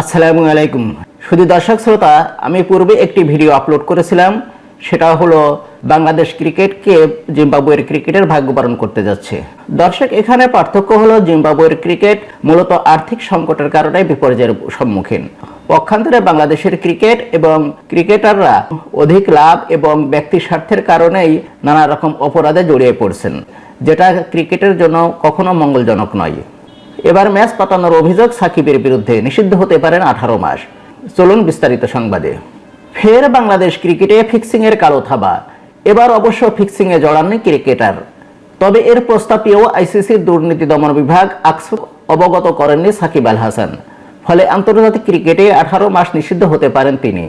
আসসালামু আলাইকুম। শুধু দর্শক শ্রোতা, আমি পূর্বে একটি ভিডিও আপলোড করেছিলাম। সেটা হলো বাংলাদেশ ক্রিকেটকে জিম্বাবুয়ের ক্রিকেটের ভাগ্যবরণ করতে যাচ্ছে। দর্শক, এখানে পার্থক্য হলো জিম্বাবুয়ের ক্রিকেট মূলত আর্থিক সংকটের কারণে বিপর্যয়ের সম্মুখীন। পক্ষান্তরে বাংলাদেশের ক্রিকেট এবং ক্রিকেটাররা অধিক লাভ এবং ব্যক্তি স্বার্থের কারণেই নানা রকম অপরাধে জড়িয়ে পড়ছেন, যেটা ক্রিকেটের জন্য কখনো মঙ্গলজনক নয়। এবার ম্যাচ পাতানোর অভিযোগ সাকিবের বিরুদ্ধে। নিষিদ্ধ হতে পারেন আঠারো মাস। চলুন বিস্তারিত সংবাদে। ফের বাংলাদেশ ক্রিকেটে ফিক্সিং এর কালো থাবা। এবার অবশ্য ফিক্সিং এ জড়াননি ক্রিকেটার। তবে এর প্রস্তাব পেয়েও আইসিসির দুর্নীতি দমন বিভাগ আকসু অবগত করেননি সাকিব আল হাসান। ফলে আন্তর্জাতিক ক্রিকেটে আঠারো মাস নিষিদ্ধ হতে পারেন তিনি।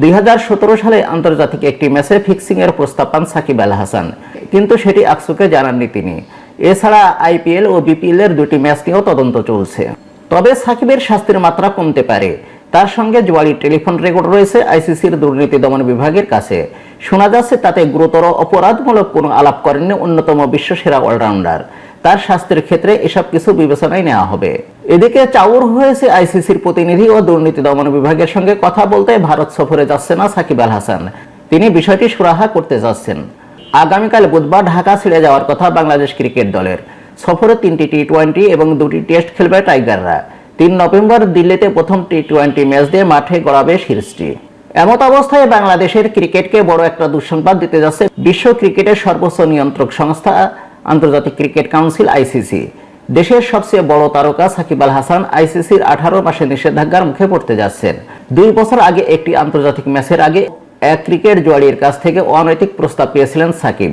দুই হাজার সতেরো সালে আন্তর্জাতিক একটি ম্যাচে ফিক্সিং এর প্রস্তাব পান সাকিব আল হাসান। কিন্তু সেটি আকসুকে জানাননি তিনি। এছাড়া আইপিএল ও বিপিএল এর দুটি ম্যাচ নিয়েও তদন্ত চলছে। তবে সাকিবের শাস্তির মাত্রা কমতে পারে। তার সঙ্গে জোয়ারি টেলিফোন রেকর্ড রয়েছে আইসিসির দুর্নীতি দমন বিভাগের কাছে। শোনা যাচ্ছে তাতে গুরুতর অপরাধমূলক কোনো আলাপ করেননি অন্যতম বিশ্বসেরা অলরাউন্ডার। তার শাস্তির ক্ষেত্রে এসব কিছু বিবেচনায় নেওয়া হবে। এদিকে চাউর হয়েছে আইসিসির প্রতিনিধি ও দুর্নীতি দমন বিভাগের সঙ্গে কথা বলতে ভারত সফরে যাচ্ছে না সাকিব আল হাসান। তিনি বিষয়টি সুরাহা করতে যাচ্ছেন। আগামীকাল বুধবার ঢাকা ছেড়ে যাওয়ার কথা বাংলাদেশ ক্রিকেট দলের। সফরে তিনটি টি টোয়েন্টি এবং দুটি টেস্ট খেলবে টাইগাররা। তিন নভেম্বর দিল্লিতে প্রথম টি টোয়েন্টি ম্যাচ দিয়ে মাঠে গড়াবে সিরিজটি এমত অবস্থায় বাংলাদেশের ক্রিকেটকে বড় একটা দুঃসংবাদ দিতে যাচ্ছে বিশ্ব ক্রিকেটের সর্বোচ্চ নিয়ন্ত্রক সংস্থা, আন্তর্জাতিক ক্রিকেট কাউন্সিল আইসিসি দেশের সবচেয়ে বড় তারকা সাকিব আল হাসান আইসিসির আঠারো মাসে নিষেধাজ্ঞার মুখে পড়তে যাচ্ছেন। দুই বছর আগে একটি আন্তর্জাতিক ম্যাচের আগে ক্রিকেট জুয়াড়ির কাছ থেকে অনৈতিক প্রস্তাব পেয়েছিলেন সাকিব।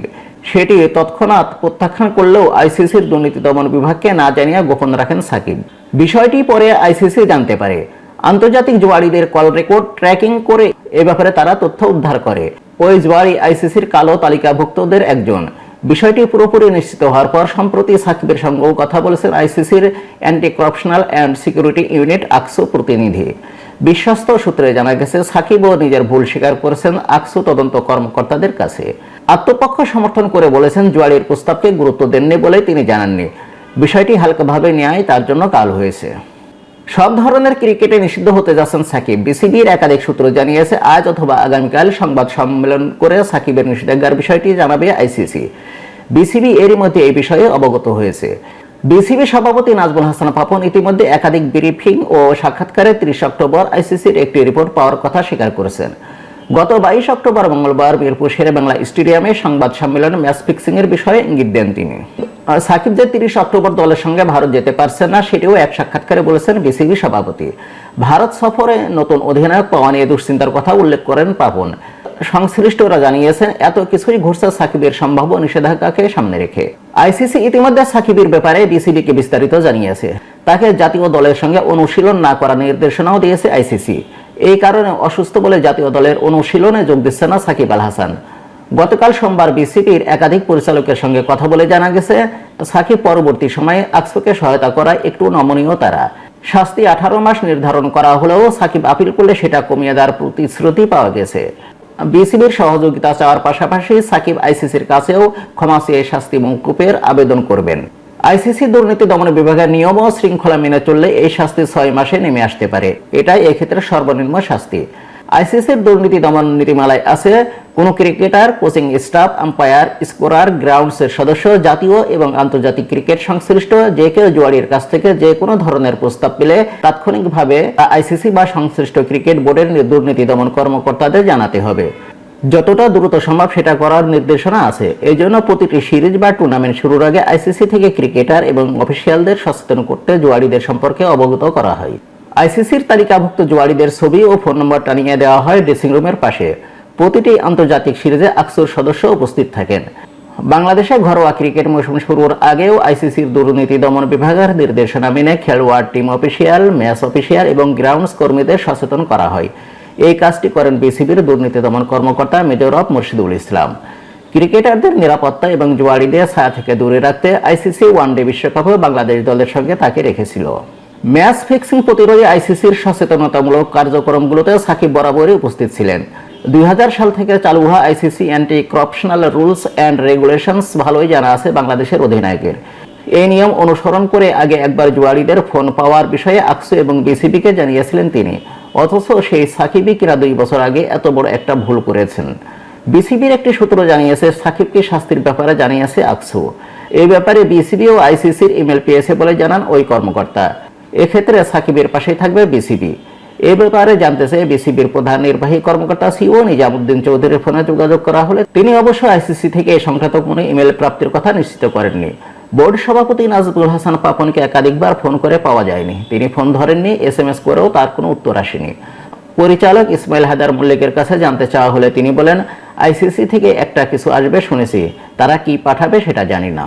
সেটি তৎক্ষণাৎ প্রত্যাখ্যান করলেও আইসিসির দুর্নীতি দমন বিভাগকে না জানিয়ে গোপন রাখেন সাকিব। বিষয়টি পরে আইসিসি জানতে পারে। আন্তর্জাতিক জুয়াড়িদের কল রেকর্ড ট্র্যাকিং করে এ ব্যাপারে তারা তথ্য উদ্ধার করে। ওই জুয়ারি আইসিসির কালো তালিকাভুক্তদের একজন। বিষয়টি পুরোপুরি নিশ্চিত হওয়ার পর সম্প্রতি সাকিবের সঙ্গেও কথা বলেছেন আইসিসির anti corruptional and security unit ACSU প্রতিনিধি। বিশ্বস্ত সূত্রে জানা গেছে, সাকিবও নিজের ভুল স্বীকার করেছেন আকসু তদন্ত কর্মকর্তাদের কাছে। আত্মপক্ষ সমর্থন করে বলেছেন, জুয়ারির প্রস্তাবকে গুরুত্ব দেননি বলে তিনি জানাননি। বিষয়টি হালকাভাবে নেওয়াই তার জন্য কাল হয়েছে। সব ধরনের ক্রিকেটে নিষিদ্ধ হতে যাচ্ছেন সাকিব। বিসিবির একাধিক সূত্র জানিয়েছে, আজ অথবা আগামীকাল সংবাদ সম্মেলন করে সাকিবের নিষেধাজ্ঞার বিষয়টি জানাবে আইসিসি। বিসিবি এরই মধ্যে এই বিষয়ে অবগত হয়েছে। বিসিবি সভাপতি নাজমুল হাসান পাপন ইতিমধ্যে একাধিক ব্রিফিং ও সাক্ষাৎকারে ত্রিশ অক্টোবর আইসিসির একটি রিপোর্ট পাওয়ার কথা স্বীকার করেছেন। গত বাইশ অক্টোবর মঙ্গলবার মিরপুর শেরে বাংলা স্টেডিয়ামে সংবাদ সম্মেলনে ম্যাচ ফিক্সিং এর বিষয়ে ইঙ্গিত দেন তিনি। সাকিব যে তিরিশ অক্টোবর দলের সঙ্গে ভারত যেতে পারছে না, সেটিও এক সাক্ষাৎকারে বলেছেন বিসিবি সভাপতি। ভারত সফরে নতুন অধিনায়ক পাওয়া নিয়ে দুশ্চিন্তার কথা উল্লেখ করেন পাপন। সংশ্লিষ্টরা জানিয়েছেন, এত কিছুই ঘটছে সাকিবের সম্ভাব্য নিষেধাজ্ঞাকে সামনে রেখে। আইসিসি ইতিমধ্যে সাকিবের ব্যাপারে বিসিবিকে বিস্তারিত জানিয়েছে। তাকে জাতীয় দলের সঙ্গে অনুশীলন না করার নির্দেশনাও দিয়েছে আইসিসি। এই কারণে অসুস্থ বলে জাতীয় দলের অনুশীলনে যোগ দিচ্ছে না সাকিব আল হাসান। গতকাল সোমবার বিসিবির একাধিক পরিচালকের সঙ্গে কথা বলে জানা গেছে, সাকিব পরবর্তী সময়ে আকসুকে সহায়তা করায় একটু নমনীয় তারা। শাস্তি আঠারো মাস নির্ধারণ করা হলেও সাকিব আপিল করলে সেটা কমিয়ে দেওয়ার প্রতিশ্রুতি পাওয়া গেছে। বিসিবির সহযোগিতা চাওয়ার পাশাপাশি সাকিব আইসিসির কাছেও ক্ষমা চেয়ে শাস্তি মৌকুপের আবেদন করবেন। আইসিসি দুর্নীতি দমন বিভাগের নিয়ম ও শৃঙ্খলা মেনে চললে এই শাস্তি ছয় মাসে নেমে আসতে পারে। এটাই এক্ষেত্রে সর্বনিম্ন শাস্তি। আইসিসির দুর্নীতি দমন নীতিমালায় আছে কোনো cricketer, coaching staff, umpire, scorer গ্রাউন্ডসের সদস্য, জাতীয় এবং আন্তর্জাতিক ক্রিকেট সংশ্লিষ্ট যে কেউ জুয়ারির কাছ থেকে যে কোনো ধরনের প্রস্তাব পেলে তাৎক্ষণিকভাবে আইসিসি বা সংশ্লিষ্ট ক্রিকেট বোর্ডের দুর্নীতি দমন কর্মকর্তাদের জানাতে হবে। যতটা দ্রুত সম্ভব সেটা করার নির্দেশনা আছে। এই জন্য প্রতিটি সিরিজ বা টুর্নামেন্ট শুরুর আগে আইসিসি থেকে ক্রিকেটার এবং অফিসিয়ালদের সচেতন করতে জুয়ারিদের সম্পর্কে অবগত করা হয়। আইসিসির তালিকাভুক্ত জুয়ারিদের ছবি ও ফোন নম্বর টানিয়ে দেওয়া হয় ড্রেসিং রুমের পাশে। প্রতিটি আন্তর্জাতিক সিরিজে আকসুর সদস্য উপস্থিত থাকেন। বাংলাদেশে ঘরোয়া ক্রিকেট মৌসুম শুরুর আগেও আইসিসির দুর্নীতি দমন বিভাগের নির্দেশনা মেনে খেলোয়াড় টিম অফিসিয়াল, ম্যাচ অফিসিয়াল এবং গ্রাউন্ডস কর্মীদের সচেতন করা হয়। এই কাজটি করেন বিসিবির দুর্নীতি দমন কর্মকর্তা মেজর অফ মুর্শিদুল ইসলাম। ক্রিকেটারদের নিরাপত্তা এবং জুয়ারিদের ছায়া থেকে দূরে রাখতে আইসিসি ওয়ানডে বিশ্বকাপে বাংলাদেশ দলের সঙ্গে তাকে রেখেছিল। ম্যাচ ফিক্সিং প্রতিরোধে আইসিসির সচেতনতামূলক কার্যক্রমগুলোতে সাকিব বরাবরই উপস্থিত ছিলেন। দুই সাল থেকে চালু হওয়া ICC anti corruptional rules and regulations ভালোই জানা আছে বাংলাদেশের অধিনায়কের। এই নিয়ম অনুসরণ করে আগে একবার জুয়াড়িদের ফোন পাওয়ার বিষয়ে আকসু এবং বিসিবিকে জানিয়েছিলেন তিনি। অথচ সেই সাকিবই কিনা দুই বছর আগে এত বড় একটা ভুল করেছেন। বিসিবির একটি সূত্র জানিয়েছে, সাকিবকে শাস্তির ব্যাপারে জানিয়েছে আকসু। এই ব্যাপারে বিসিবি ও আইসিসির ইমেল পেয়েছে বলে জানান ওই কর্মকর্তা। এক্ষেত্রে সাকিবের পাশেই থাকবে বিসিবি। এ ব্যাপারে জানতে চেয়ে বিসিবির প্রধান নির্বাহী কর্মকর্তা সিও নিজামুদ্দিন চৌধুরীর ফোনে যোগাযোগ করা হলে তিনি অবশ্য আইসিসি থেকে এই সংক্রান্ত কোনো ইমেল প্রাপ্তির কথা নিশ্চিত করেননি। বোর্ড সভাপতি নাজবুল হাসান পাপনকে একাধিকবার ফোন করে পাওয়া যায়নি। তিনি ফোন ধরেননি এস এম এস করেও তার কোনো উত্তর আসেনি। পরিচালক ইসমাইল হায়দার মল্লিকের কাছে জানতে চাওয়া হলে তিনি বলেন, আইসিসি থেকে একটা কিছু আসবে শুনেছি, তারা কি পাঠাবে সেটা জানি না।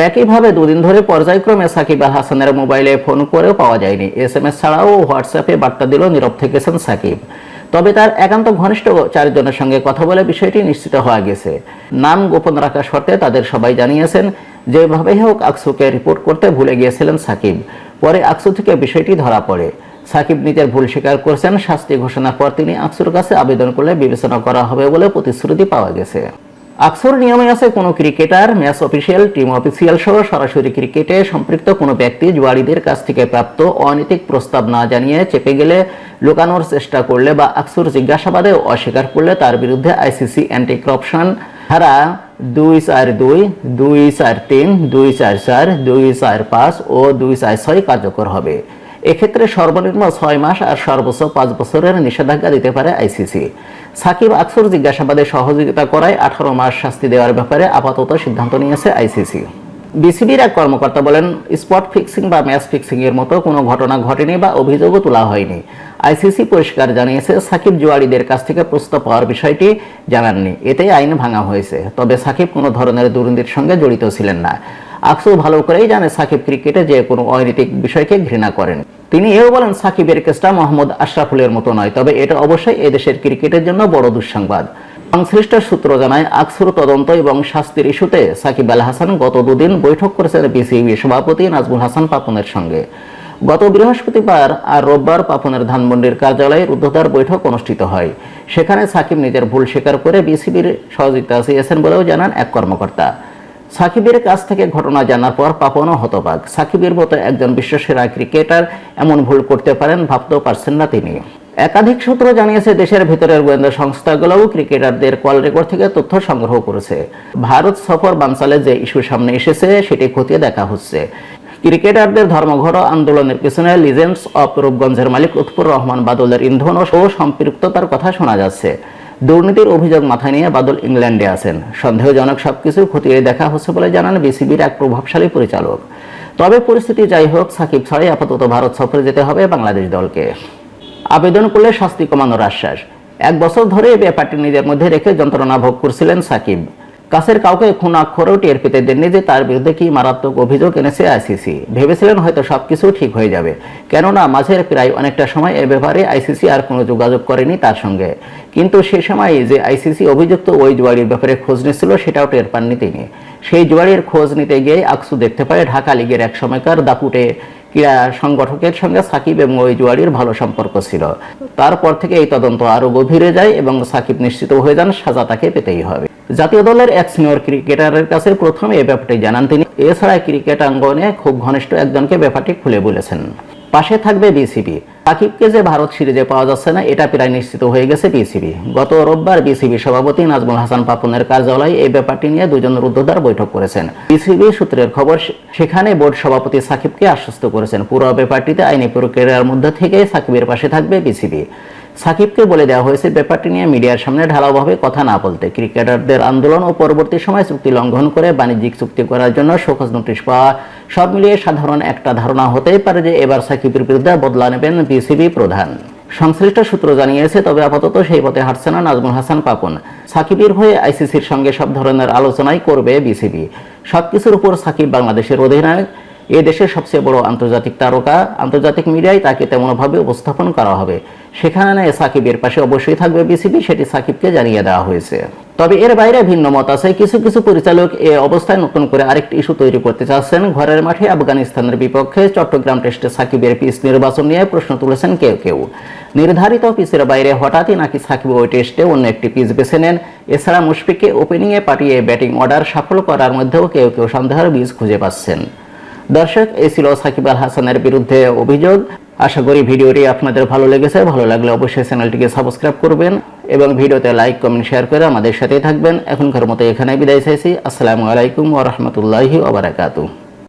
একইভাবে দুদিন ধরে পর্যায়ক্রমে সাকিব আল হাসানের মোবাইলে ফোন করেও পাওয়া যায়নি। এস এম এস ছাড়াও হোয়াটসঅ্যাপে বার্তা দিলেও নীরব থেকেছেন সাকিব। তবে তার একান্ত ঘনিষ্ঠ চারজনের সঙ্গে কথা বলে বিষয়টি নিশ্চিত হওয়া গেছে। নাম গোপন রাখা শর্তে তাদের সবাই জানিয়েছেন, যেভাবেই হোক আকসুকে রিপোর্ট করতে ভুলে গিয়েছিলেন সাকিব। পরে আকসু থেকে বিষয়টি ধরা পড়ে। সাকিব নিজের ভুল স্বীকার করছেন, শাস্তি ঘোষণার পর তিনি আকসুর কাছে আবেদন করলে বিবেচনা করা হবে বলে প্রতিশ্রুতি পাওয়া গেছে। আকসর নিয়মে আছে কোনো cricketer, match official, team official সহ সরাসরি ক্রিকেটে সম্পৃক্ত কোনো ব্যক্তি জুয়াড়িদের কাছ থেকে প্রাপ্ত অনৈতিক প্রস্তাব না জানিয়ে চেপে গেলে লুকানোর চেষ্টা করলে বা আকসুর জিজ্ঞাসাবাদে অস্বীকার করলে তার বিরুদ্ধে আইসিসি অ্যান্টি করাপশন ধারা দুই চার দুই দুই চার তিন, দুই চার চার, দুই চার পাঁচ ও দুই চার ছয় কার্যকর হবে। এক্ষেত্রে সর্বনিম্ন ছয় মাস আর সর্বোচ্চ পাঁচ বছরের নিষেধাজ্ঞা দিতে পারে আইসিসি। সাকিব আকসুর জিজ্ঞাসাবাদে সহযোগিতা করায় আঠারো মাস শাস্তি দেওয়ার ব্যাপারে আপাতত সিদ্ধান্ত নিয়েছে আইসিসি। বিসিবির এক কর্মকর্তা বলেন, স্পট ফিক্সিং বা ম্যাচ ফিক্সিং এর মতো কোনো ঘটনা ঘটেনি বা অভিযোগও তোলা হয়নি। আইসিসি পরিষ্কার জানিয়েছে, সাকিব জুয়াড়িদের কাছ থেকে প্রস্তাব পাওয়ার বিষয়টি জানাননি। এতে আইন ভাঙা হয়েছে। তবে সাকিব কোনো ধরনের দুর্নীতির সঙ্গে জড়িত ছিলেন না। আকসু ভালো করেই জানে সাকিব ক্রিকেটে যে কোনো অনৈতিক বিষয়কে ঘৃণা করেন। তিনি এও বলেন, সাকিবের কেসটা মোহাম্মদ আশরাফুলের মতো নয়, তবে এটা অবশ্যই এদেশের ক্রিকেটের জন্য বড় দুঃসংবাদ। সংশ্লিষ্ট সূত্র জানায়, আকসুর তদন্ত এবং শাস্তির ইস্যুতে সাকিব আল হাসান গত দুদিন বৈঠক করেছেন বিসিবি সভাপতি নাজমুল হাসান পাপনের সঙ্গে। গত বৃহস্পতিবার আর রোববার পাপনের ধানমন্ডির কার্যালয়ে রুদ্ধদ্বার বৈঠক অনুষ্ঠিত হয়। সেখানে সাকিব নিজের ভুল স্বীকার করে বিসিবির সহযোগিতা চেয়েছেন বলেও জানান এক কর্মকর্তা। সাকিবের কাছ থেকে ঘটনা জানার পর পাপনও হতবাক। সাকিবের মতো একজন বিশ্বসেরা ক্রিকেটার এমন ভুল করতে পারেন ভাবতেও পারছেন না তিনি। একাধিক সূত্র জানিয়েছে দেশের ভিতরের গোয়েন্দা সংস্থাগুলোও ক্রিকেটারদের কল রেকর্ড থেকে তথ্য সংগ্রহ করেছে। ভারত সফর বানসালে যে ইস্যু সামনে এসেছে, সেটি খতিয়ে দেখা হচ্ছে। ক্রিকেটারদের ধর্মঘট আন্দোলনের পিছনে লিজেন্ডস অফ রূপগঞ্জের মালিক উৎপুর রহমান বাদলের ইন্ধন ও সম্পৃক্ততার কথা শোনা যাচ্ছে। দুর্নীতির অভিযোগ মাথায় নিয়ে বাদল ইংল্যান্ডে আছেন। সন্দেহজনক সবকিছু খতিয়ে দেখা হচ্ছে বলে জানান বিসিবির এক প্রভাবশালী পরিচালক। তবে পরিস্থিতি যাই হোক, সাকিব ছাড়াই আপাতত ভারত সফরে যেতে হবে বাংলাদেশ দলকে। আবেদন করলে শাস্তি কমানোর আশ্বাস। এক বছর ধরে এই ব্যাপারটি নিজের মধ্যে রেখে যন্ত্রণা ভোগ করছিলেন সাকিব। কাছের কাউকে খুন অক্ষরেও টের পেতে দেননি যে তার বিরুদ্ধে কি মারাত্মক অভিযোগ এনেছে আইসিসি। ভেবেছিলেন হয়তো সবকিছু ঠিক হয়ে যাবে। কেননা মাঝের প্রায় অনেকটা সময় এ ব্যাপারে আইসিসি আর কোনো যোগাযোগ করেনি তার সঙ্গে। কিন্তু সে সময় যে আইসিসি অভিযুক্ত ওই জুয়ারির ব্যাপারে খোঁজ নিচ্ছিল সেটাও টের পাননি তিনি। সেই জুয়ারির খোঁজ নিতে গিয়ে আকসু দেখতে পায়, ঢাকা লিগের এক সময়কার দাপুটে ক্রীড়া সংগঠকের সঙ্গে সাকিব এবং ওই জুয়ারির ভালো সম্পর্ক ছিল। তারপর থেকে এই তদন্ত আরও গভীরে যায় এবং সাকিব নিশ্চিত হয়ে যান, সাজা তাকে পেতেই হবে। জাতীয় দলের এক সিনিয়র ক্রিকেটারের কাছে প্রথমে এই ব্যাপারটি জানান তিনি। এছাড়া ক্রিকেট অঙ্গনে খুব ঘনিষ্ঠ একজনকে ব্যাপারটি খুলে বলেছেন। পাশে থাকবে বিসিবি সাকিবকে যে ভারত সিরিজে পাওয়া যাচ্ছে না, এটা প্রায় নিশ্চিত হয়ে গেছে বিসিবি গত রোববার বিসিবি সভাপতি নাজমুল হাসান পাপনের কার্যালয়ে এই ব্যাপারটি নিয়ে দুজন রুদ্ধদ্বার বৈঠক করেছেন। বিসিবি সূত্রের খবর, সেখানে বোর্ড সভাপতি সাকিবকে আশ্বস্ত করেছেন। পুরো ব্যাপারটিতে আইনি প্রক্রিয়ার মধ্যে থেকে সাকিবের পাশে থাকবে বিসিবি সাকিবকে বলে দেওয়া হয়েছে, ব্যাপারটি নিয়ে মিডিয়ার সামনে ঢালাওভাবে কথা না বলতে। ক্রিকেটারদের আন্দোলন ও পরবর্তী সময় চুক্তি লঙ্ঘন করে বাণিজ্যিক চুক্তি করার জন্য শোকজ নোটিশ পাওয়া সব মিলিয়ে সাধারণ একটা ধারণা হতেই পারে যে এবার সাকিবের বিরুদ্ধে বদলা নেবেন বিসিবি প্রধান। সংশ্লিষ্ট সূত্র জানিয়েছে, তবে আপাতত সেই পথে হাঁটছে না নাজমুল হাসান পাপন। সাকিবের হয়ে আইসিসির সঙ্গে সব ধরনের আলোচনাই করবে বিসিবি। সবকিছুর উপর সাকিব বাংলাদেশের অধিনায়ক এ দেশের সবচেয়ে বড় আন্তর্জাতিক তারকা, আন্তর্জাতিক মিডিয়ায় তাকে তেমনভাবে উপস্থাপন করা হবে। সেখানে সাকিবের পাশে অবশ্যই থাকবে বিসিবি, সেটি সাকিবকে জানিয়ে দেওয়া হয়েছে। তবে এর বাইরে ভিন্ন মত আছে। কিছু কিছু পরিচালক এ অবস্থায় নতুন করে আরেকটি ইস্যু তৈরি করতে চাচ্ছেন। ঘরের মাঠে আফগানিস্তানের বিপক্ষে চট্টগ্রাম টেস্টে সাকিবের পিস নির্বাচন নিয়ে প্রশ্ন তুলেছেন কেউ কেউ। নির্ধারিত পিসের বাইরে হঠাৎই নাকি সাকিব ওই টেস্টে অন্য একটি পিস বেছে নেন। এছাড়া মুশফিককে ওপেনিংয়ে পাঠিয়ে ব্যাটিং অর্ডার সফল করার মধ্যেও কেউ কেউ সন্দেহের বীজ খুঁজে পাচ্ছেন। দর্শক, এই ছিল সাকিব আল হাসানের বিরুদ্ধে অভিযোগ। আশা করি ভিডিওটি আপনাদের ভালো লেগেছে। ভালো লাগলে অবশ্যই চ্যানেলটিকে সাবস্ক্রাইব করবেন এবং ভিডিওতে লাইক, কমেন্ট, শেয়ার করে আমাদের সাথেই থাকবেন। এখনকার মতো এখানে বিদায় চাইছি। আসসালামু আলাইকুম ওরহমতুল্লাহি ওবরাকাতু